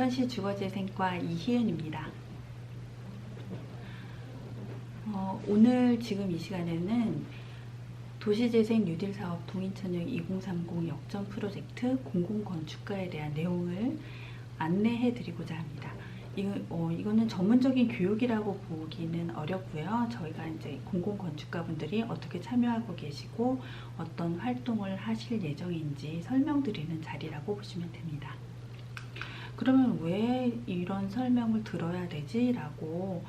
인천시 주거재생과 이희은입니다. 어, 오늘 지금 이 시간에는 도시재생 뉴딜 사업 동인천역 2030 역전 프로젝트 공공건축가에 대한 내용을 안내해 드리고자 합니다. 이거, 어, 이거는 전문적인 교육이라고 보기는 어렵고요. 저희가 이제 공공건축가 분들이 어떻게 참여하고 계시고 어떤 활동을 하실 예정인지 설명드리는 자리라고 보시면 됩니다. 그러면 왜 이런 설명을 들어야 되지? 라고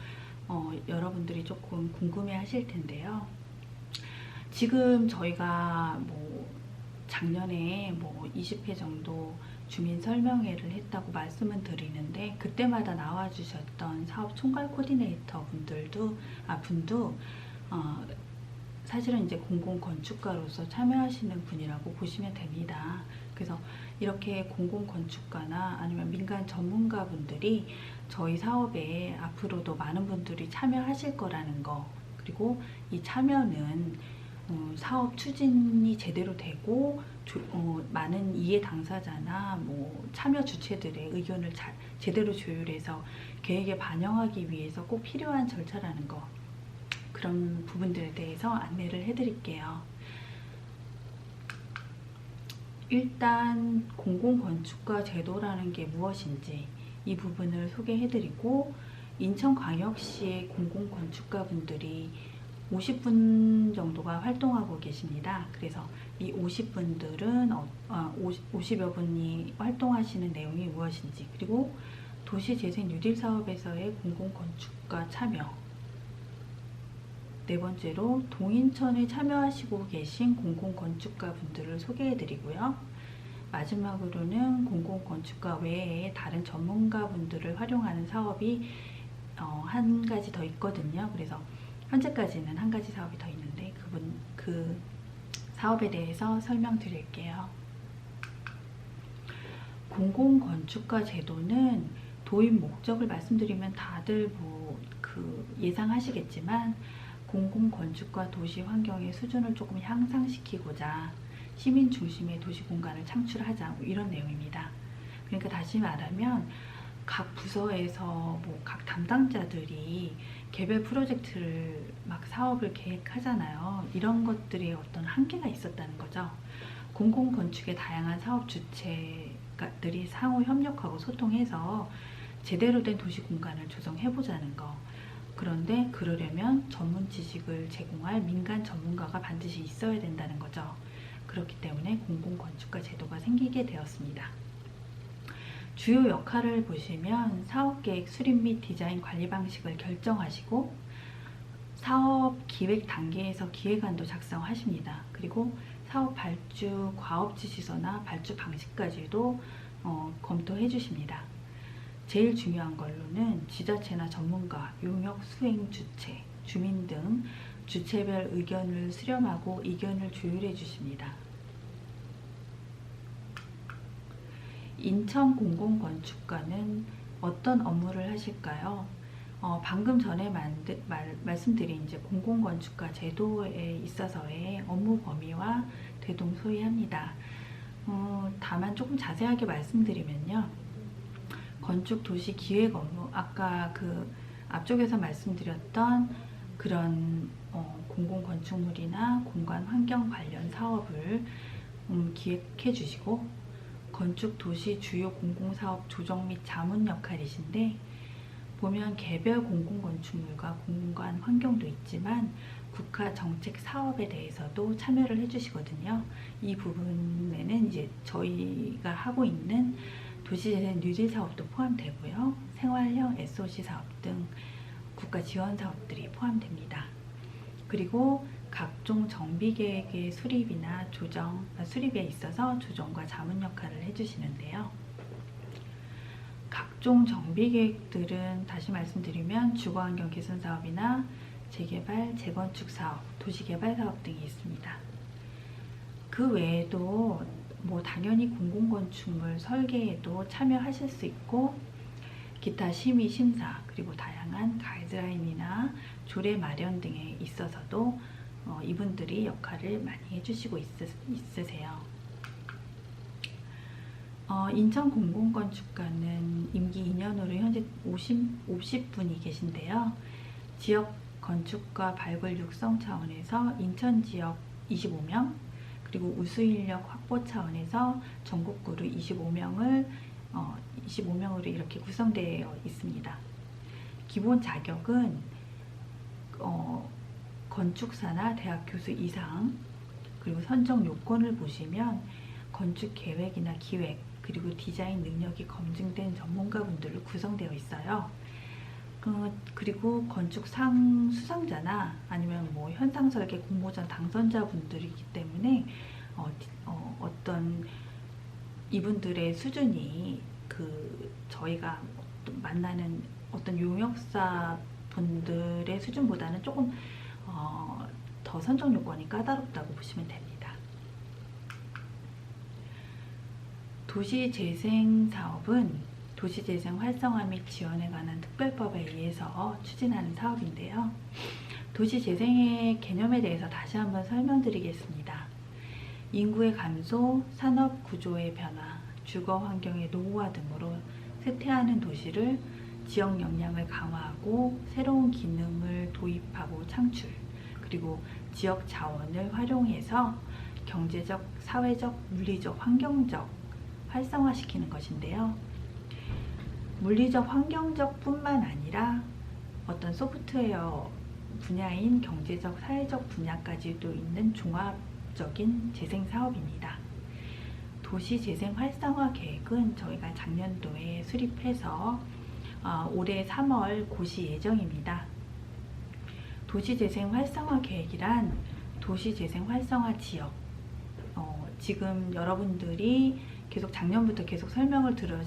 어, 여러분들이 조금 궁금해 하실 텐데요. 지금 저희가 뭐 작년에 뭐 20회 정도 주민 설명회를 했다고 말씀은 드리는데 그때마다 나와 주셨던 사업 총괄 코디네이터 분들도 아 분도 어, 사실은 이제 공공 건축가로서 참여하시는 분이라고 보시면 됩니다. 그래서 이렇게 공공 건축가나 아니면 민간 전문가 분들이 저희 사업에 앞으로도 많은 분들이 참여하실 거라는 거 그리고 이 참여는 어, 사업 추진이 제대로 되고 조, 어, 많은 이해 당사자나 뭐 참여 주체들의 의견을 잘, 제대로 조율해서 계획에 반영하기 위해서 꼭 필요한 절차라는 거 그런 부분들에 대해서 안내를 해드릴게요. 일단 공공건축가 제도라는 게 무엇인지 이 부분을 소개해드리고 인천광역시의 공공건축가 분들이 50분 정도가 활동하고 계십니다. 그래서 이 50분들은 어, 어, 50 여 분이 활동하시는 내용이 무엇인지 그리고 도시재생 뉴딜 사업에서의 공공건축가 참여 네 번째로 동인천에 참여하시고 계신 공공건축가 분들을 소개해 드리고요. 마지막으로는 공공건축가 외에 다른 전문가 분들을 활용하는 사업이 어, 한 가지 더 있거든요. 그래서 현재까지는 한 가지 사업이 더 있는데 그분 그 사업에 대해서 설명드릴게요. 공공건축가 제도는 도입 목적을 말씀드리면 다들 뭐 그 예상하시겠지만 공공건축과 도시 환경의 수준을 조금 향상시키고자 시민 중심의 도시 공간을 창출하자 뭐 이런 내용입니다. 그러니까 다시 말하면 각 부서에서 뭐 각 담당자들이 개별 프로젝트를 막 사업을 계획하잖아요. 이런 것들이 어떤 한계가 있었다는 거죠. 공공 건축의 다양한 사업 주체들이 상호 협력하고 소통해서 제대로 된 도시 공간을 조성해 보자는 거. 그런데 그러려면 전문 지식을 제공할 민간 전문가가 반드시 있어야 된다는 거죠. 그렇기 때문에 공공건축가 제도가 생기게 되었습니다. 주요 역할을 보시면 사업계획 수립 및 디자인 관리 방식을 결정하시고 사업 기획 단계에서 기획안도 작성하십니다. 그리고 사업 발주 과업 지 시서나 발주 방식까지도 어, 검토해 주십니다. 제일 중요한 걸로는 지자체나 전문가, 용역 수행 주체, 주민 등 주체별 의견을 수렴하고 의견을 조율해 주십니다. 인천 공공건축가는 어떤 업무를 하실까요? 어, 방금 전에 만드, 말, 말씀드린 이제 공공건축가 제도에 있어서의 업무 범위와 대동소이합니다. 어, 다만 조금 자세하게 말씀드리면요. 건축 도시 기획 업무, 아까 그 앞쪽에서 말씀드렸던 그런 어, 공공 건축물이나 공간 환경 관련 사업을 음, 기획해 주시고 건축 도시 주요 공공 사업 조정 및 자문 역할이신데 보면 개별 공공 건축물과 공간 환경도 있지만 국가 정책 사업에 대해서도 참여를 해주시거든요. 이 부분에는 이제 저희가 하고 있는 도시재생 뉴딜 사업도 포함되고요. 생활형 SOC 사업 등 국가 지원 사업들이 포함됩니다. 그리고 각종 정비 계획의 수립이나 조정, 아, 수립에 있어서 조정과 자문 역할을 해주시는데요. 각종 정비 계획들은 다시 말씀드리면 주거환경 개선 사업이나 재개발, 재건축 사업, 도시개발 사업 등이 있습니다. 그 외에도 뭐 당연히 공공건축물 설계에도 참여하실 수 있고 기타 심의 심사 그리고 다양한 가이드라인이나 조례 마련 등에 있어서도 어, 이분들이 역할을 많이 해주시고 있, 으세요 어, 인천 공공건축가는 임기 2년으로 현재 50, 50분이 계신데요. 지역 건축가 발굴 육성 차원에서 인천 지역 25명, 그리고 우수 인력 확보 차원에서 전국구로 25명을 어, 25명으로 이렇게 구성되어 있습니다. 기본 자격은 어, 건축사나 대학 교수 이상 그리고 선정 요건을 보시면 건축 계획이나 기획 그리고 디자인 능력이 검증된 전문가분들로 구성되어 있어요. 그, 그리고 건축상 수상자나 아니면 뭐 현상 설계 공모전 당선자분들이기 때문에 어, 어, 어떤 이분들의 수준이 그 저희가 만나는 어떤 용역사 분들의 수준보다는 조금 어, 더 선정 요건이 까다롭다고 보시면 됩니다. 도시 재생 사업은 도시재생 활성화 및 지원에 관한 특별법에 의해서 추진하는 사업인데요. 도시재생의 개념에 대해서 다시 한번 설명드리겠습니다. 인구의 감소, 산업 구조의 변화, 주거 환경의 노후화 등으로 쇠퇴하는 도시를 지역 역량을 강화하고 새로운 기능을 도입하고 창출, 그리고 지역 자원을 활용해서 경제적, 사회적, 물리적, 환경적 활성화시키는 것인데요. 물리적, 환경적 뿐만 아니라 어떤 소프트웨어 분야인 경제적, 사회적 분야까지도 있는 종합적인 재생 사업입니다. 도시 재생 활성화 계획은 저희가 작년도에 수립해서 어, 올해 3월 고시 예정입니다. 도시 재생 활성화 계획이란 도시 재생 활성화 지역. 어, 지금 여러분들이 계속 작년부터 계속 설명을 들으,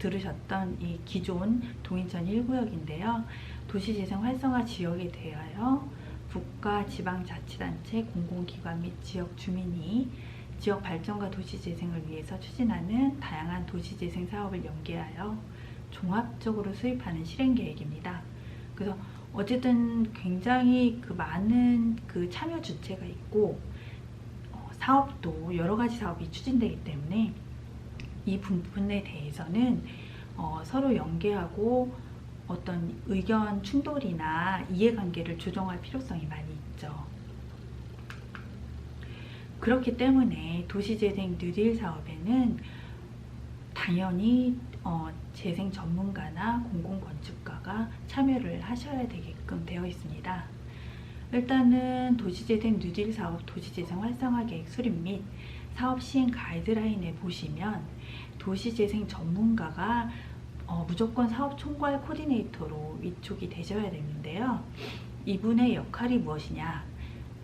들으셨던 이 기존 동인천 1구역인데요. 도시재생 활성화 지역에 대하여 국가, 지방자치단체, 공공기관 및 지역 주민이 지역 발전과 도시재생을 위해서 추진하는 다양한 도시재생 사업을 연계하여 종합적으로 수립하는 실행 계획입니다. 그래서 어쨌든 굉장히 그 많은 그 참여 주체가 있고 어, 사업도 여러 가지 사업이 추진되기 때문에 이 부분에 대해서는 어, 서로 연계하고 어떤 의견 충돌이나 이해관계를 조정할 필요성이 많이 있죠. 그렇기 때문에 도시재생 뉴딜 사업에는 당연히 어, 재생 전문가나 공공건축가가 참여를 하셔야 되게끔 되어 있습니다. 일단은 도시재생 뉴딜 사업 도시재생 활성화 계획 수립 및 사업 시행 가이드라인에 보시면 도시재생 전문가가 어, 무조건 사업 총괄 코디네이터로 위촉이 되셔야 되는데요. 이분의 역할이 무엇이냐?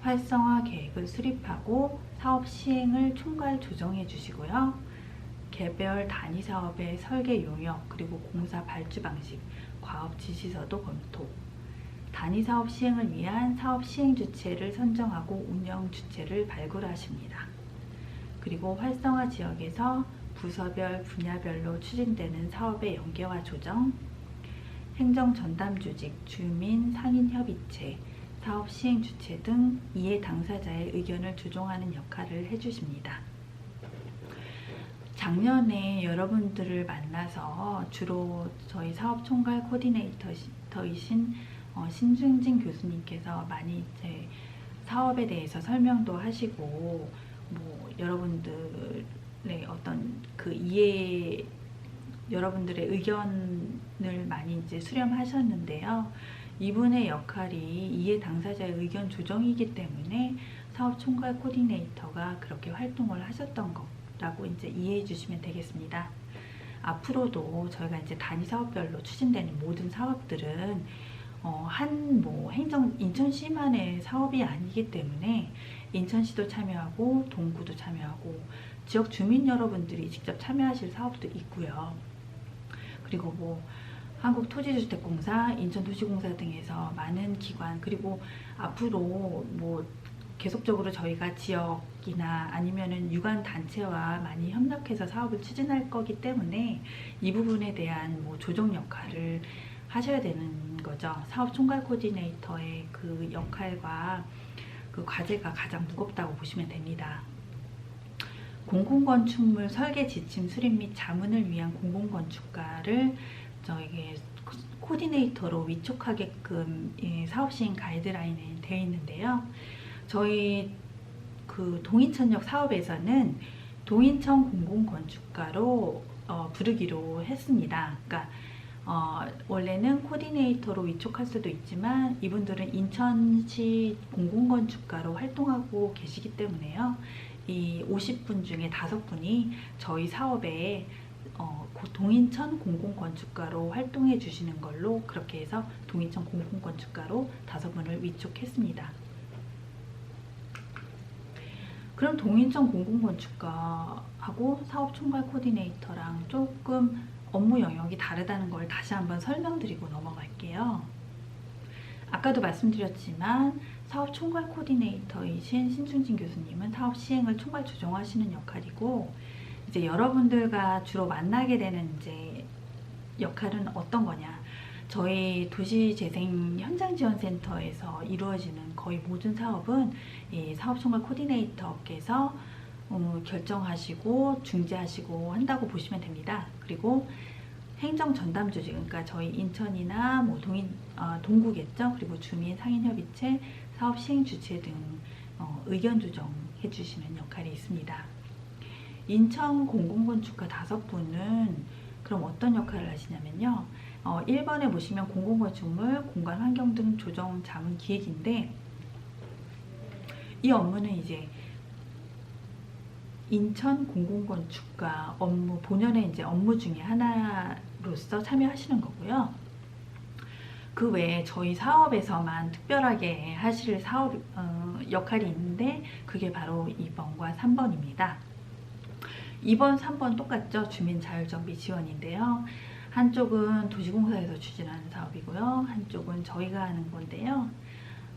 활성화 계획을 수립하고 사업 시행을 총괄 조정해 주시고요. 개별 단위 사업의 설계 용역 그리고 공사 발주 방식, 과업 지시서도 검토. 단위 사업 시행을 위한 사업 시행 주체를 선정하고 운영 주체를 발굴하십니다. 그리고 활성화 지역에서 부서별 분야별로 추진되는 사업의 연계와 조정, 행정 전담 조직, 주민 상인 협의체, 사업 시행 주체 등 이해 당사자의 의견을 조정하는 역할을 해주십니다. 작년에 여러분들을 만나서 주로 저희 사업 총괄 코디네이터이신 어, 신중진 교수님께서 많이 제 사업에 대해서 설명도 하시고 뭐 여러분들의 어떤 그 이해 여러분들의 의견을 많이 이제 수렴하셨는데요. 이분의 역할이 이해 당사자의 의견 조정이기 때문에 사업 총괄 코디네이터가 그렇게 활동을 하셨던 거라고 이제 이해해 주시면 되겠습니다. 앞으로도 저희가 이제 단위 사업별로 추진되는 모든 사업들은 어, 한뭐 행정 인천시만의 사업이 아니기 때문에 인천시도 참여하고 동구도 참여하고 지역 주민 여러분들이 직접 참여하실 사업도 있고요. 그리고 뭐 한국토지주택공사, 인천도시공사 등에서 많은 기관 그리고 앞으로 뭐 계속적으로 저희가 지역이나 아니면은 유관 단체와 많이 협력해서 사업을 추진할 거기 때문에 이 부분에 대한 뭐 조정 역할을 하셔야 되는 거죠. 사업 총괄 코디네이터의 그 역할과 그 과제가 가장 무겁다고 보시면 됩니다. 공공건축물 설계 지침 수립 및 자문을 위한 공공건축가를 저에게 코디네이터로 위촉하게끔 이 사업 시행 가이드라인에 되어 있는데요. 저희 그 동인천역 사업에서는 동인천 공공건축가로 어, 부르기로 했습니다. 그러니까 어, 원래는 코디네이터로 위촉할 수도 있지만 이분들은 인천시 공공건축가로 활동하고 계시기 때문에요. 이 50분 중에 5분이 저희 사업에 어, 고- 동인천 공공건축가로 활동해 주시는 걸로 그렇게 해서 동인천 공공건축가로 5분을 위촉했습니다. 그럼 동인천 공공건축가하고 사업총괄 코디네이터랑 조금 업무 영역이 다르다는 걸 다시 한번 설명드리고 넘어갈게요. 아까도 말씀드렸지만 사업 총괄 코디네이터이신 신중진 교수님은 사업 시행을 총괄 조정하시는 역할이고 이제 여러분들과 주로 만나게 되는 이제 역할은 어떤 거냐? 저희 도시재생 현장지원센터에서 이루어지는 거의 모든 사업은 이 사업 총괄 코디네이터께서 어, 결정하시고 중재하시고 한다고 보시면 됩니다. 그리고 행정 전담 조직, 그러니까 저희 인천이나 뭐 동인 어, 동구겠죠. 그리고 주민 상인협의체, 사업 시행 주체 등 어, 의견 조정해 주시는 역할이 있습니다. 인천 공공건축가 다섯 분은 그럼 어떤 역할을 하시냐면요. 어, 1번에 보시면 공공건축물, 공간 환경 등 조정 자문 기획인데 이 업무는 이제 인천 공공건축가 업무 본연의 이제 업무 중에 하나로서 참여하시는 거고요. 그 외에 저희 사업에서만 특별하게 하실 사업 어, 역할이 있는데 그게 바로 2번과 3번입니다. 2번, 3번 똑같죠? 주민 자율정비 지원인데요. 한쪽은 도시공사에서 추진하는 사업이고요. 한쪽은 저희가 하는 건데요.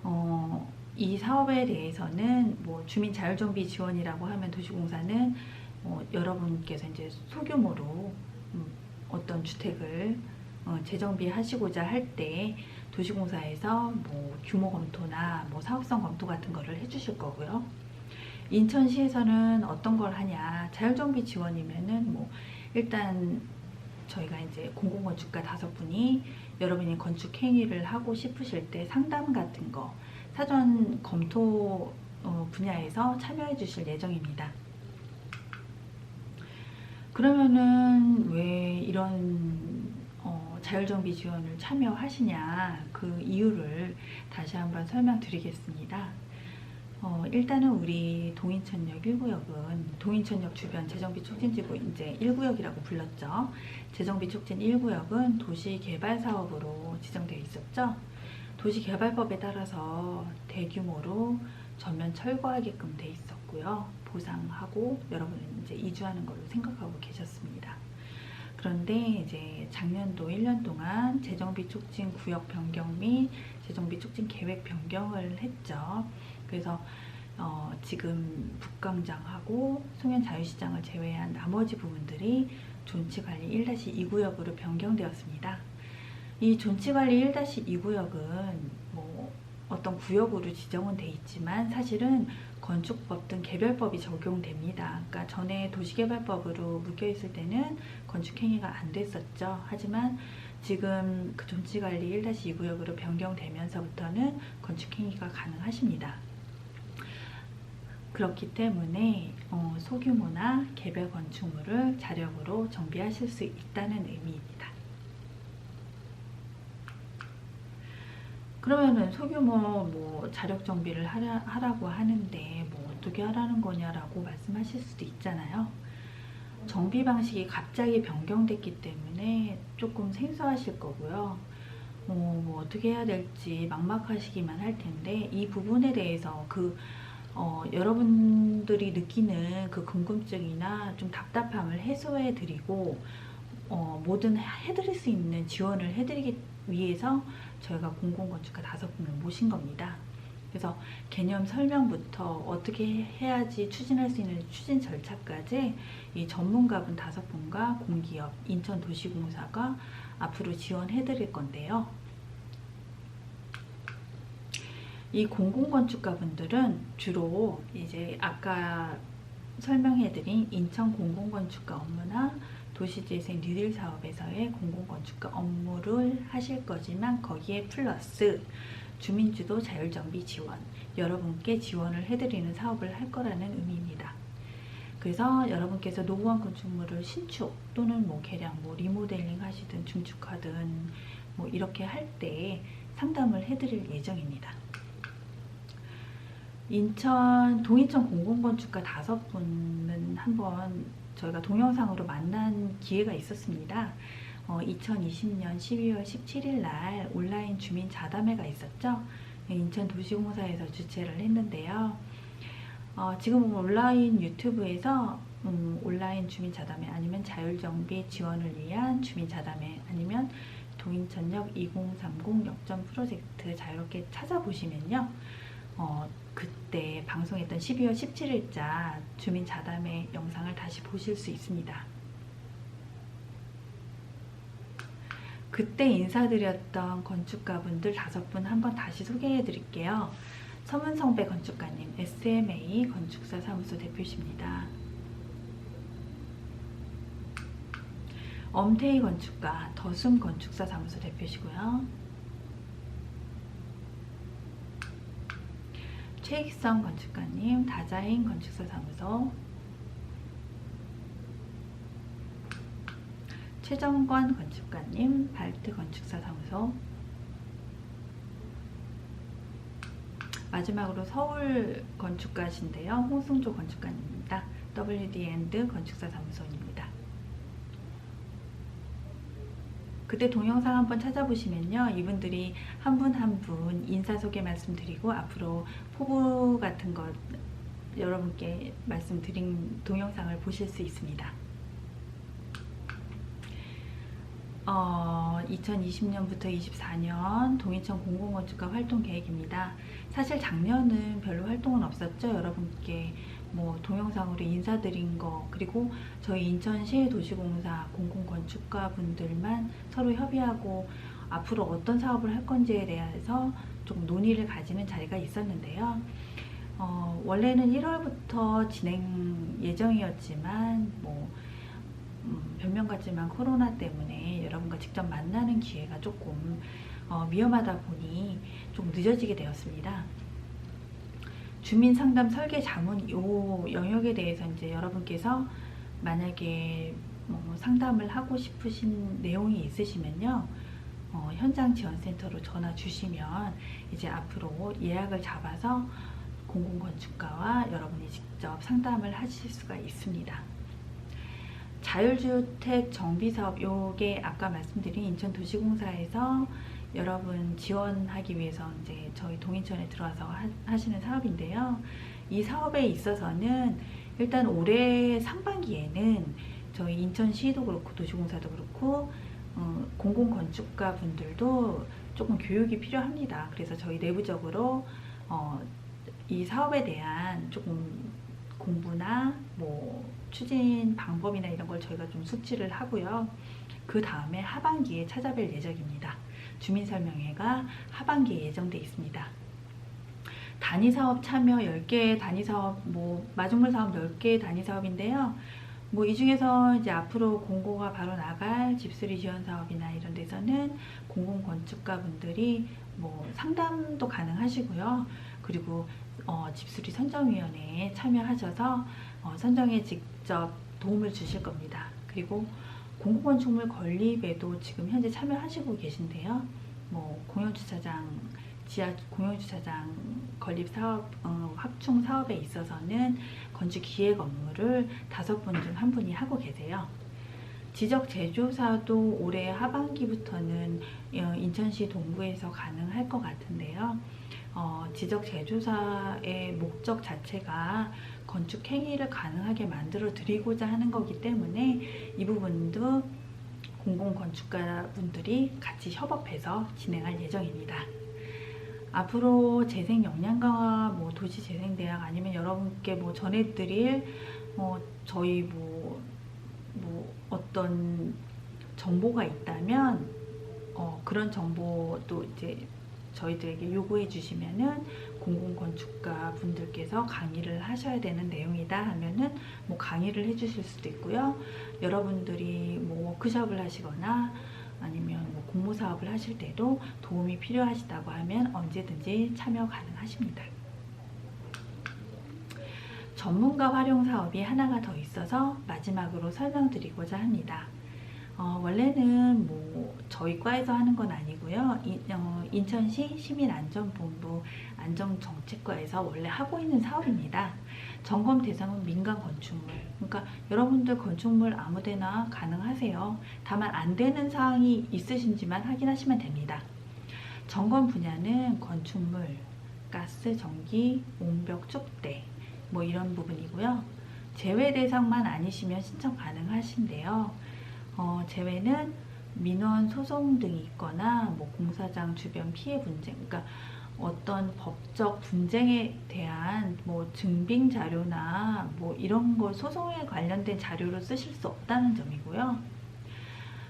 어, 이 사업에 대해서는 뭐 주민 자율정비 지원이라고 하면 도시공사는 어, 여러분께서 이제 소규모로 음, 어떤 주택을 어, 재정비하시고자 할 때 도시공사에서 뭐 규모 검토나 뭐 사업성 검토 같은 거를 해주실 거고요. 인천시에서는 어떤 걸 하냐 자율정비 지원이면은 뭐 일단 저희가 이제 공공건축가 다섯 분이 여러분이 건축 행위를 하고 싶으실 때 상담 같은 거 사전 검토 어, 분야에서 참여해 주실 예정입니다. 그러면은 왜 이런 어, 자율정비 지원을 참여하시냐 그 이유를 다시 한번 설명드리겠습니다. 어, 일단은 우리 동인천역 1구역은 동인천역 주변 재정비 촉진지구 이제 1구역이라고 불렀죠. 재정비 촉진 1구역은 도시개발 사업으로 지정되어 있었죠. 도시개발법에 따라서 대규모로 전면 철거하게끔 돼 있었고요. 보상하고 여러분은 이제 이주하는 걸로 생각하고 계셨습니다. 그런데 이제 작년도 1년 동안 재정비 촉진 구역 변경 및 재정비 촉진 계획 변경을 했죠. 그래서 어, 지금 북광장하고 송현 자유시장을 제외한 나머지 부분들이 존치관리 1-2구역으로 변경되었습니다. 이 존치관리 1-2구역은 뭐 어떤 구역으로 지정은 돼 있지만 사실은 건축법 등 개별법이 적용됩니다. 그러니까 전에 도시개발법으로 묶여 있을 때는 건축행위가 안 됐었죠. 하지만 지금 그 존치관리 1-2구역으로 변경되면서부터는 건축행위가 가능하십니다. 그렇기 때문에 어, 소규모나 개별 건축물을 자력으로 정비하실 수 있다는 의미입니다. 그러면은 소규모 뭐 자력 정비를 하라, 하라고 하는데 뭐 어떻게 하라는 거냐라고 말씀하실 수도 있잖아요. 정비 방식이 갑자기 변경됐기 때문에 조금 생소하실 거고요. 어, 뭐 어떻게 해야 될지 막막하시기만 할 텐데 이 부분에 대해서 그 어, 여러분들이 느끼는 그 궁금증이나 좀 답답함을 해소해 드리고 어, 뭐든 해드릴 수 있는 지원을 해드리기 위해서 저희가 공공건축가 다섯 분을 모신 겁니다. 그래서 개념 설명부터 어떻게 해야지 추진할 수 있는 추진 절차까지 이 전문가분 다섯 분과 공기업 인천도시공사가 앞으로 지원해 드릴 건데요. 이 공공건축가 분들은 주로 이제 아까 설명해 드린 인천 공공건축가 업무나 도시재생 뉴딜 사업에서의 공공건축가 업무를 하실 거지만 거기에 플러스 주민주도 자율정비 지원, 여러분께 지원을 해드리는 사업을 할 거라는 의미입니다. 그래서 여러분께서 노후원 건축물을 신축 또는 뭐 개량, 뭐 리모델링 하시든 중축하든 뭐 이렇게 할 때 상담을 해드릴 예정입니다. 인천 동인천 공공건축가 다섯 분은 한번 저희가 동영상으로 만난 기회가 있었습니다. 어, 2020년 12월 17일 날 온라인 주민 자담회가 있었죠. 인천 도시공사에서 주최를 했는데요. 어, 지금 온라인 유튜브에서 음, 온라인 주민 자담회 아니면 자율정비 지원을 위한 주민 자담회 아니면 동인천역 2030 역전 프로젝트 자유롭게 찾아보시면요. 어, 그때 방송했던 12월 17일자 주민 자담회 영상을 다시 보실 수 있습니다. 그때 인사드렸던 건축가분들 다섯 분 한번 다시 소개해 드릴게요. 서문성배 건축가님, SMA 건축사 사무소 대표이십니다. 엄태희 건축가, 더숨 건축사 사무소 대표시고요. 최익성 건축가님, 다자인 건축사 사무소. 최정권 건축가님, 발트 건축사 사무소. 마지막으로 서울 건축가신데요. 홍승조 건축가님입니다. WD&D 건축사 사무소입니다. 그때 동영상 한번 찾아보시면요. 이분들이 한 분 한 분 인사 소개 말씀드리고 앞으로 포부 같은 것 여러분께 말씀드린 동영상을 보실 수 있습니다. 어, 2020년부터 24년 동인천 공공건축가 활동 계획입니다. 사실 작년은 별로 활동은 없었죠. 여러분께 뭐 동영상으로 인사드린 거 그리고 저희 인천시 도시공사 공공건축가 분들만 서로 협의하고 앞으로 어떤 사업을 할 건지에 대해서 조금 논의를 가지는 자리가 있었는데요. 어, 원래는 1월부터 진행 예정이었지만 뭐 음, 변명 같지만 코로나 때문에 여러분과 직접 만나는 기회가 조금 어, 위험하다 보니 좀 늦어지게 되었습니다. 주민 상담 설계 자문 요 영역에 대해서 이제 여러분께서 만약에 뭐 상담을 하고 싶으신 내용이 있으시면요. 어, 현장 지원센터로 전화 주시면 이제 앞으로 예약을 잡아서 공공건축가와 여러분이 직접 상담을 하실 수가 있습니다. 자율주택 정비사업 요게 아까 말씀드린 인천도시공사에서 여러분 지원하기 위해서 이제 저희 동인천에 들어와서 하, 시는 사업인데요. 이 사업에 있어서는 일단 올해 상반기에는 저희 인천시도 그렇고 도시공사도 그렇고 어, 공공건축가 분들도 조금 교육이 필요합니다. 그래서 저희 내부적으로 어, 이 사업에 대한 조금 공부나 뭐 추진 방법이나 이런 걸 저희가 좀 숙지를 하고요. 그 다음에 하반기에 찾아뵐 예정입니다. 주민설명회가 하반기에 예정돼 있습니다. 단위 사업 참여 10개 단위 사업, 뭐, 마중물 사업 10개 단위 사업인데요. 뭐, 이 중에서 이제 앞으로 공고가 바로 나갈 집수리 지원 사업이나 이런 데서는 공공 건축가 분들이 뭐 상담도 가능하시고요. 그리고 어, 집수리 선정위원회에 참여하셔서 어, 선정에 직접 도움을 주실 겁니다. 그리고 공공건축물 건립에도 지금 현재 참여하시고 계신데요. 뭐 공영주차장, 지하 공영주차장 건립 사업, 어, 확충 사업에 있어서는 건축 기획 업무를 다섯 분 중 한 분이 하고 계세요. 지적 제조사도 올해 하반기부터는 어, 인천시 동구에서 가능할 것 같은데요. 어, 지적 제조사의 목적 자체가 건축 행위를 가능하게 만들어 드리고자 하는 거기 때문에 이 부분도 공공건축가 분들이 같이 협업해서 진행할 예정입니다. 앞으로 재생 역량 강화, 뭐 도시 재생 대학 아니면 여러분께 뭐 전해드릴 뭐 저희 뭐, 뭐 어떤 정보가 있다면 어, 그런 정보도 이제 저희들에게 요구해 주시면은 공공건축가 분들께서 강의를 하셔야 되는 내용이다 하면은 뭐 강의를 해 주실 수도 있고요. 여러분들이 뭐 워크숍을 하시거나 아니면 뭐 공모 사업을 하실 때도 도움이 필요하시다고 하면 언제든지 참여 가능하십니다. 전문가 활용 사업이 하나가 더 있어서 마지막으로 설명드리고자 합니다. 어, 원래는 뭐 저희 과에서 하는 건 아니고요. 인, 어, 인천시 시민안전본부 안전정책과에서 원래 하고 있는 사업입니다. 점검 대상은 민간 건축물. 그러니까 여러분들 건축물 아무데나 가능하세요. 다만 안 되는 사항이 있으신지만 확인하시면 됩니다. 점검 분야는 건축물, 가스, 전기, 옹벽, 축대 뭐 이런 부분이고요. 제외 대상만 아니시면 신청 가능하신데요. 어, 제외는 민원 소송 등이 있거나 뭐 공사장 주변 피해 분쟁, 그러니까 어떤 법적 분쟁에 대한 뭐 증빙 자료나 뭐 이런 걸 소송에 관련된 자료로 쓰실 수 없다는 점이고요.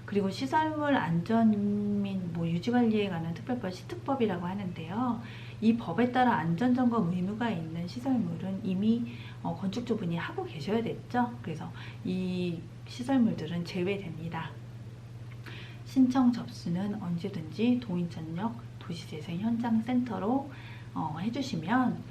그리고 시설물 안전 및뭐 유지 관리에 관한 특별법 시특법이라고 하는데요. 이 법에 따라 안전 점검 의무가 있는 시설물은 이미 어, 건축주분이 하고 계셔야 됐죠. 그래서 이 시설물들은 제외됩니다. 신청 접수는 언제든지 도인천역 도시재생 현장 센터로 어, 해주시면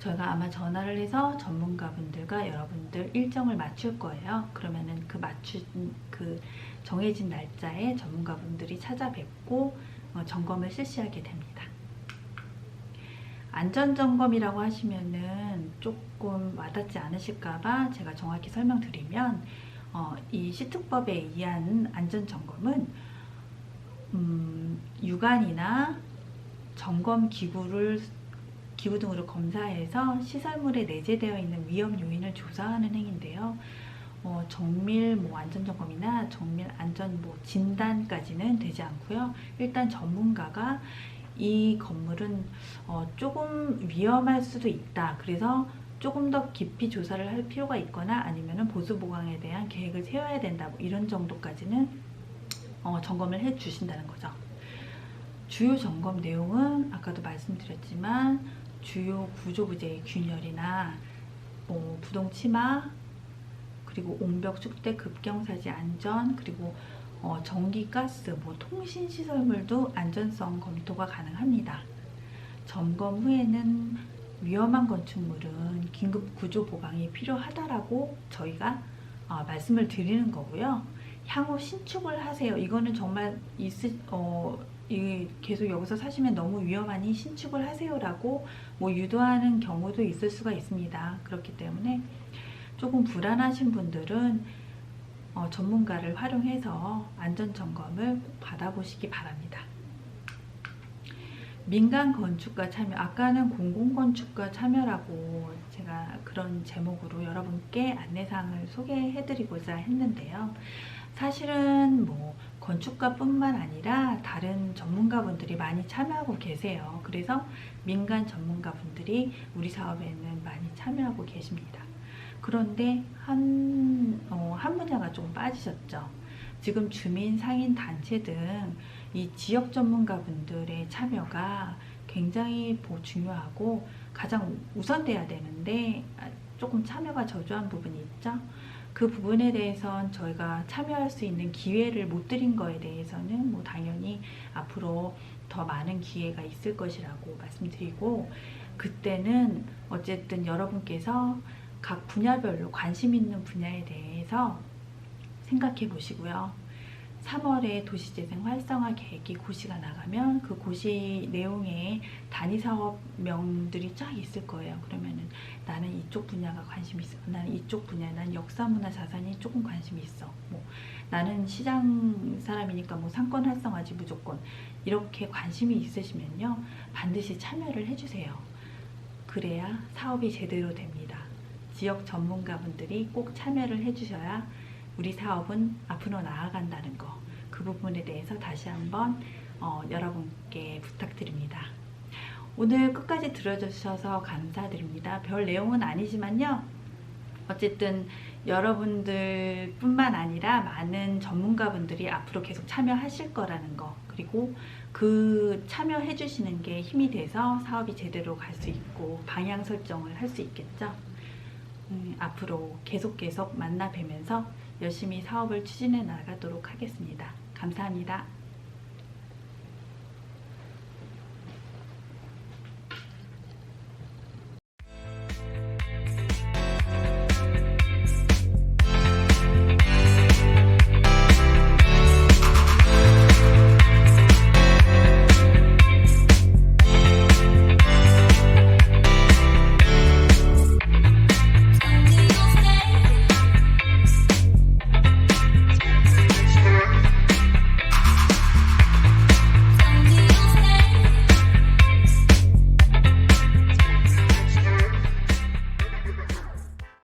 저희가 아마 전화를 해서 전문가분들과 여러분들 일정을 맞출 거예요. 그러면은 그 맞춘 그 정해진 날짜에 전문가분들이 찾아뵙고 어, 점검을 실시하게 됩니다. 안전점검이라고 하시면은 조금 와닿지 않으실까봐 제가 정확히 설명드리면 어, 이 시특법에 의한 안전점검은 음, 유관이나 점검 기구를 기구 등으로 검사해서 시설물에 내재되어 있는 위험 요인을 조사하는 행위인데요. 어, 정밀 뭐 안전 점검이나 정밀 안전 뭐 진단까지는 되지 않고요. 일단 전문가가 이 건물은 어, 조금 위험할 수도 있다. 그래서 조금 더 깊이 조사를 할 필요가 있거나 아니면 보수 보강에 대한 계획을 세워야 된다. 뭐 이런 정도까지는 어, 점검을 해 주신다는 거죠. 주요 점검 내용은 아까도 말씀드렸지만 주요 구조 부재의 균열이나 뭐 부동 치마 그리고 옹벽 축대 급경사지 안전 그리고 어, 전기 가스 뭐 통신 시설물도 안전성 검토가 가능합니다. 점검 후에는 위험한 건축물은 긴급 구조 보강이 필요하다라고 저희가 어, 말씀을 드리는 거고요. 향후 신축을 하세요. 이거는 정말 있을 어, 이 계속 여기서 사시면 너무 위험하니 신축을 하세요라고 뭐 유도하는 경우도 있을 수가 있습니다. 그렇기 때문에 조금 불안하신 분들은 어, 전문가를 활용해서 안전 점검을 꼭 받아보시기 바랍니다. 민간 건축가 참여, 아까는 공공건축가 참여라고 제가 그런 제목으로 여러분께 안내사항을 소개해드리고자 했는데요. 사실은 뭐 건축가뿐만 아니라 다른 전문가분들이 많이 참여하고 계세요. 그래서 민간 전문가분들이 우리 사업에는 많이 참여하고 계십니다. 그런데 한, 어, 한 분야가 좀 빠지셨죠. 지금 주민 상인 단체 등 이 지역 전문가분들의 참여가 굉장히 뭐 중요하고 가장 우선돼야 되는데 아, 조금 참여가 저조한 부분이 있죠. 그 부분에 대해선 저희가 참여할 수 있는 기회를 못 드린 거에 대해서는 뭐 당연히 앞으로 더 많은 기회가 있을 것이라고 말씀드리고 그때는 어쨌든 여러분께서 각 분야별로 관심 있는 분야에 대해서 생각해 보시고요. 3월에 도시재생 활성화 계획이 고시가 나가면 그 고시 내용에 단위 사업명들이 쫙 있을 거예요. 그러면은 나는 이쪽 분야가 관심이 있어. 나는 이쪽 분야, 난 역사 문화 자산이 조금 관심이 있어. 뭐 나는 시장 사람이니까 뭐 상권 활성화지 무조건 이렇게 관심이 있으시면요 반드시 참여를 해주세요. 그래야 사업이 제대로 됩니다. 지역 전문가분들이 꼭 참여를 해주셔야 우리 사업은 앞으로 나아간다는 거. 그 부분에 대해서 다시 한번 어, 여러분께 부탁드립니다. 오늘 끝까지 들어주셔서 감사드립니다. 별 내용은 아니지만요. 어쨌든 여러분들 뿐만 아니라 많은 전문가분들이 앞으로 계속 참여하실 거라는 거 그리고 그 참여해 주시는 게 힘이 돼서 사업이 제대로 갈 수 있고 방향 설정을 할 수 있겠죠. 음, 앞으로 계속 계속 만나 뵈면서 열심히 사업을 추진해 나가도록 하겠습니다. 감사합니다.